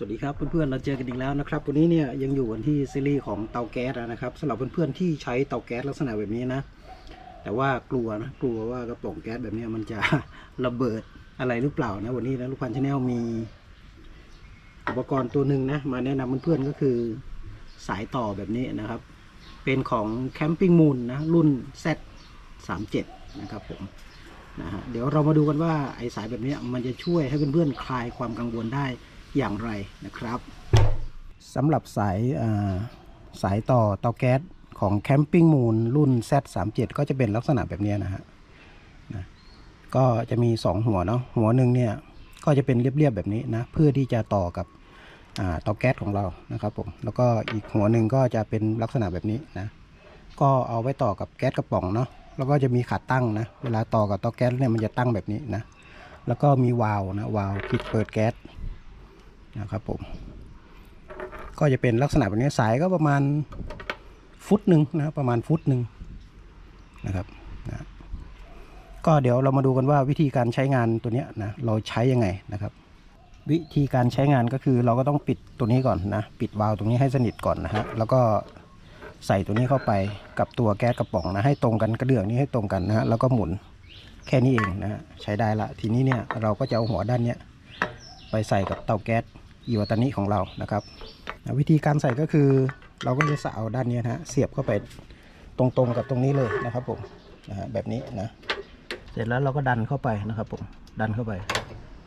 สวัสดีครับเพื่อนๆเราเจอกันอีกแล้วนะครับวันนี้เนี่ยยังอยู่กันที่ซีรีส์ของเตาแก๊สนะครับสำหรับเพื่อนๆที่ใช้เตาแก๊สลักษณะแบบนี้นะ แต่ว่ากลัวนะกลัวว่ากระป๋องแก๊สแบบนี้มันจะระเบิดอะไรหรือเปล่านะวันนี้นะลูกพันชาแนลมีอุปกรณ์ตัวหนึ่งนะมาแนะนำเพื่อนๆก็คือสายต่อแบบนี้นะครับ เป็นของแคมปิ้งมูลนะรุ่น Z37 นะครับผมนะฮะเดี๋ยวเรามาดูกันว่าไอ้สายแบบนี้มันจะช่วยให้เพื่อนๆคลายความกังวลได้ อย่างไรนะครับสำหรับสายสายต่อเตาแก๊สของแคมปิ้งมูลรุ่น Z37 ก็จะเป็นลักษณะแบบนี้นะฮะนะก็จะมี 2 หัวเนาะหัวหนึ่งเนี่ยก็จะเป็นเรียบๆแบบนี้นะเพื่อที่จะต่อกับเตาแก๊สของเรานะครับผมแล้วก็อีกหัวหนึ่งก็จะเป็นลักษณะแบบนี้นะก็เอาไว้ต่อกับแก๊สกระป๋องเนาะแล้วก็จะมีขาตั้งนะเวลาต่อกับเตาแก๊สเนี่ยมันจะตั้งแบบนี้นะแล้วก็มีวาล์วนะวาล์วปิดเปิดแก๊ส นะครับผม ก็จะเป็นลักษณะแบบนี้สายก็ประมาณฟุตหนึ่งนะประมาณฟุตหนึ่งนะครับนะก็เดี๋ยวเรามาดูกันว่าวิธีการใช้งานตัวนี้นะเราใช้ยังไงนะครับ วิธีการใช้งานก็คือเราก็ต้องปิดตัวนี้ก่อนนะปิดวาล์วตรงนี้ให้สนิทก่อนนะฮะแล้วก็ใส่ตัวนี้เข้าไปกับตัวแก๊สกระป๋องนะให้ตรงกันกระเดื่องนี้ให้ตรงกันนะฮะแล้วก็หมุนแค่นี้เองนะฮะใช้ได้ละทีนี้เนี่ยเราก็จะเอาหัวด้านเนี้ยไปใส่กับเตาแก๊ส อิวาตานิของเรานะครับ วิธีการใส่ก็คือเราก็จะเอาด้านนี้นะฮะเสียบเข้าไปตรงๆกับตรงนี้เลยนะครับผมนะฮะแบบนี้นะ เสร็จแล้วเราก็ดันเข้าไปนะครับผมดันเข้าไป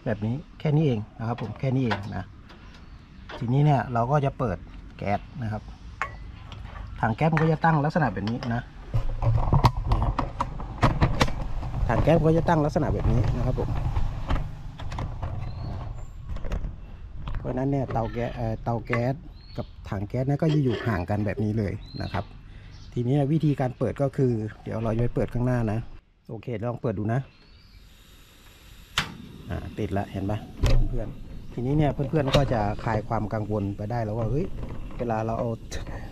แบบนี้แค่นี้เองนะครับผมแค่นี้เองนะทีนี้เนี่ยเราก็จะเปิดแก๊สนะครับถังแก๊สมันก็จะตั้งลักษณะแบบนี้นะถังแก๊สก็จะตั้งลักษณะแบบนี้นะครับผม เพราะนั้นเนี่ยเตาแก๊สเตาแก๊สกับถังแก๊สนี่ยก็จะอยู่ห่างกันแบบนี้เลยนะครับ ทีนี้วิธีการเปิดก็คือ เดี๋ยวเราจะไปเปิดข้างหน้านะ โอเคลองเปิดดูนะอ่าติดละเห็นปะเพื่อนทีนี้เนี่ยเพื่อนๆก็จะคลายความกังวลไปได้แล้วว่าเฮ้ยเวลาเราเอา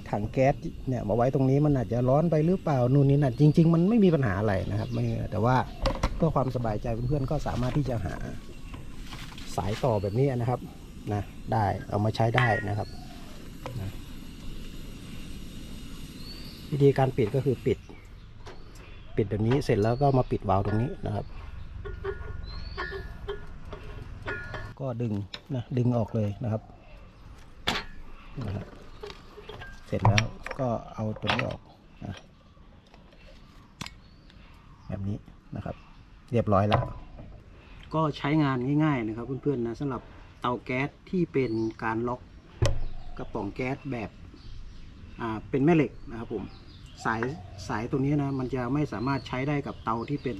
ถังแก๊สเนี่ยมาไว้ตรงนี้มันอาจจะร้อนไปหรือเปล่านู่นนี่นั่นจริง ๆ มันไม่มีปัญหาอะไรนะครับไม่แต่ว่าเพื่อความสบายใจเพื่อนๆก็สามารถที่จะหาสายต่อแบบนี้นะครับ นะได้เอามาใช้ได้นะครับนะวิธีการปิดก็คือปิด ปิดแบบนี้เสร็จแล้วก็มาปิดวาล์วตรงนี้นะครับ ก็ดึงนะดึงออกเลยนะครับนะครับ เสร็จแล้วก็เอาตัวนี้ออกนะแบบนี้นะครับ เรียบร้อยแล้ว ก็ใช้งานง่าย ๆ นะครับเพื่อนๆนะสำหรับ เตาแก๊สที่เป็นการล็อกกระป๋องแก๊สแบบเป็นแม่เหล็กนะครับผมสายสายตัวนี้นะมันจะไม่สามารถใช้ได้กับเตาที่เป็น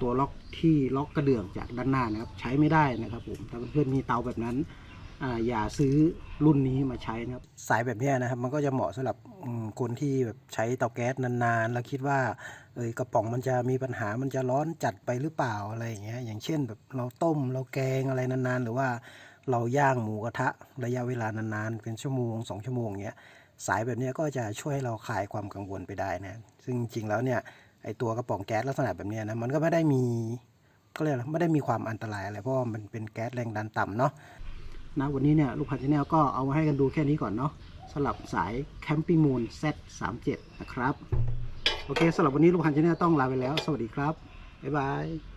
ตัวล็อกที่ล็อกกระเดื่องจากด้านหน้านะครับ ใช้ไม่ได้นะครับผมถ้าเพื่อนๆมีเตาแบบนั้น อย่าซื้อรุ่นนี้มาใช้นะครับ สายแบบนี้นะครับ มันก็จะเหมาะสำหรับคนที่แบบใช้เตาแก๊สนานๆ แล้วคิดว่าเอยกระป๋องมันจะมีปัญหามันจะร้อนจัดไปหรือเปล่าอะไรอย่างเงี้ยอย่างเช่นแบบเราต้มเราแกงอะไรนานๆ หรือว่าเราย่างหมูกระทะระยะเวลานานๆ เป็นชั่วโมงสองชั่วโมงเงี้ยสายแบบนี้ก็จะช่วยให้เราคลายความกังวลไปได้นะซึ่งจริงๆแล้วเนี่ยไอตัวกระป๋องแก๊สลักษณะแบบนี้นะมันก็ไม่ได้มีก็เรียกไรไม่ได้มีความอันตรายอะไรเพราะว่ามันเป็นแก๊สแรงดันต่ำเนาะ นะวันนี้เนี่ยลูกพันธุ์ชาแนลก็เอามาให้กันดูแค่นี้ก่อนเนาะสำหรับสายแคมปิ้งมูล Z37 นะครับ โอเคสำหรับวันนี้ลูกพันธุ์ชาแนลต้องลาไปแล้ว สวัสดีครับ บ๊ายบาย